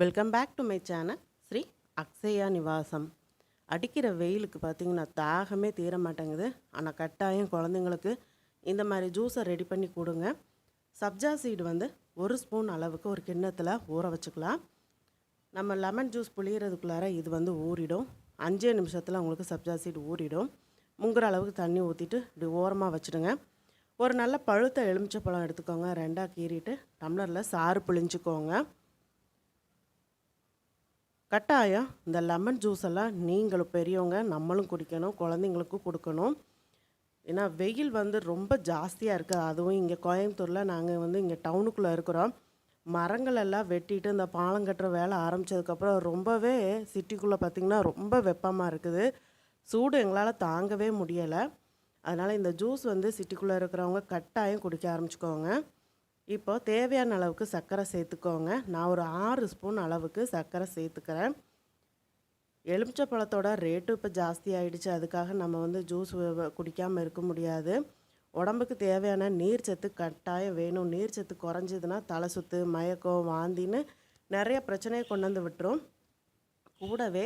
Welcome back to my channel Sri Akshaya Nivasam அடிக்கிற வெயிலுக்கு பார்த்தீங்கன்னா தாகமே தீர மாட்டேங்குது. ஆனால் கட்டாயம் குழந்தைங்களுக்கு இந்த மாதிரி ஜூஸை ரெடி பண்ணி கொடுங்க. சப்ஜா சீடு வந்து ஒரு ஸ்பூன் அளவுக்கு ஒரு கிண்ணத்தில் ஊற வச்சுக்கலாம். நம்ம லெமன் ஜூஸ் புளியறதுக்குள்ளார இது வந்து ஊறிடும். அஞ்சே நிமிஷத்தில் உங்களுக்கு சப்ஜா சீடு ஊறிடும். முங்குற அளவுக்கு தண்ணி ஊற்றிட்டு இப்படி ஓரமாக வச்சுடுங்க. ஒரு நல்ல பழுத்த எலுமிச்சப்பழம் எடுத்துக்கோங்க. ரெண்டாக கீறிட்டு டம்ளரில் சாறு புளிஞ்சுக்கோங்க கட்டாயம் இந்த லெமன் ஜூஸ் எல்லாம் நீங்களும் பெரியவங்க நம்மளும் குடிக்கணும் குழந்தைங்களுக்கும் கொடுக்கணும். ஏன்னா வெயில் வந்து ரொம்ப ஜாஸ்தியாக இருக்குது அதுவும் இங்கே கோயம்புத்தூரில் நாங்கள் வந்து இங்கே டவுனுக்குள்ளே இருக்கிறோம். மரங்கள் எல்லாம் வெட்டிட்டு இந்த பாலம் கட்டுற வேலை ஆரம்பித்ததுக்கப்புறம் ரொம்பவே சிட்டிக்குள்ளே பார்த்திங்கன்னா ரொம்ப வெப்பமாக இருக்குது. சூடு எங்களால் தாங்கவே முடியலை. அதனால் இந்த ஜூஸ் வந்து சிட்டிக்குள்ளே இருக்கிறவங்க கட்டாயம் குடிக்க ஆரம்பிச்சுக்கோங்க. இப்போ தேவையான அளவுக்கு சர்க்கரை சேர்த்துக்கோங்க. நான் ஒரு ஆறு ஸ்பூன் அளவுக்கு சர்க்கரை சேர்த்துக்கிறேன். எலுமிச்சை பழத்தோட ரேட்டு இப்போ ஜாஸ்தி ஆகிடுச்சு அதுக்காக நம்ம வந்து ஜூஸ் குடிக்காமல் இருக்க முடியாது. உடம்புக்கு தேவையான நீர் சத்து கட்டாயம் வேணும். நீர் சத்து குறைஞ்சதுன்னா தலை சுத்து மயக்கம் வாந்தின்னு நிறைய பிரச்சனையை கொண்டு வந்து விட்டுரும். கூடவே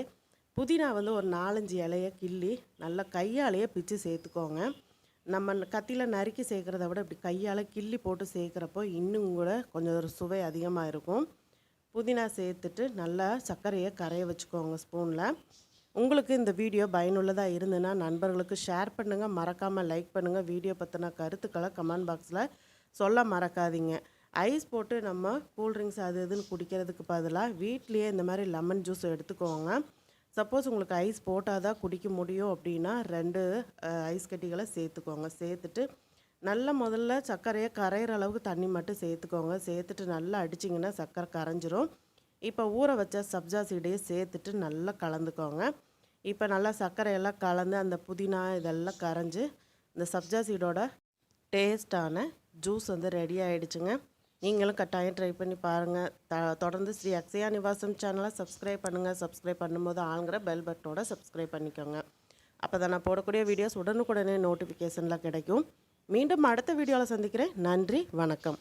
புதினா வந்து ஒரு நாலஞ்சு இலையை கிள்ளி நல்லா கையாலேயே பிச்சு சேர்த்துக்கோங்க. நம்ம கத்தியில் நறுக்கி சேர்க்குறத விட இப்படி கையால் கிள்ளி போட்டு சேர்க்குறப்போ இன்னும் கூட கொஞ்சம் ஒரு சுவை அதிகமாக இருக்கும். புதினா சேர்த்துட்டு நல்லா சர்க்கரையை கரைய வச்சுக்கோங்க ஸ்பூனில். உங்களுக்கு இந்த வீடியோ பயனுள்ளதாக இருந்ததுன்னா நண்பர்களுக்கு ஷேர் பண்ணுங்கள் மறக்காமல் லைக் பண்ணுங்கள் வீடியோ பற்றின கருத்துக்களை கமெண்ட் பாக்ஸில் சொல்ல மறக்காதீங்க. ஐஸ் போட்டு நம்ம கூல்ட்ரிங்க்ஸ் அது இதுன்னு குடிக்கிறதுக்கு பதிலாக வீட்லேயே இந்த மாதிரி லெமன் ஜூஸ் எடுத்துக்கோங்க. சப்போஸ் உங்களுக்கு ஐஸ் போட்டால் தான் குடிக்க முடியும் அப்படின்னா ரெண்டு ஐஸ் கட்டிகளை சேர்த்துக்கோங்க. சேர்த்துட்டு நல்லா முதல்ல சர்க்கரையை கரையிற அளவுக்கு தண்ணி மட்டும் சேர்த்துக்கோங்க. சேர்த்துட்டு நல்லா அடிச்சிங்கன்னா சர்க்கரை கரைஞ்சிரும். இப்போ ஊற வச்ச சப்ஜா சீடையை சேர்த்துட்டு நல்லா கலந்துக்கோங்க. இப்போ நல்லா சர்க்கரையெல்லாம் கலந்து அந்த புதினா இதெல்லாம் கரைஞ்சி இந்த சப்ஜா சீடோட டேஸ்டான ஜூஸ் வந்து ரெடி ஆகிடுச்சுங்க நீங்களும் கட்டாயம் ட்ரை பண்ணி பாருங்கள் த தொடர்ந்து ஸ்ரீ அக்ஷயா நிவாசம் சேனலை சப்ஸ்கிரைப் பண்ணுங்கள் சப்ஸ்கிரைப் பண்ணும்போது ஆளுங்கிற பெல் பட்டனோட சப்ஸ்கிரைப் பண்ணிக்கோங்க. அப்போ தான் நான் போடக்கூடிய வீடியோஸ் உடனுக்குடனே நோட்டிஃபிகேஷனில் கிடைக்கும். மீண்டும் அடுத்த வீடியோவில் சந்திக்கிறேன். நன்றி வணக்கம்.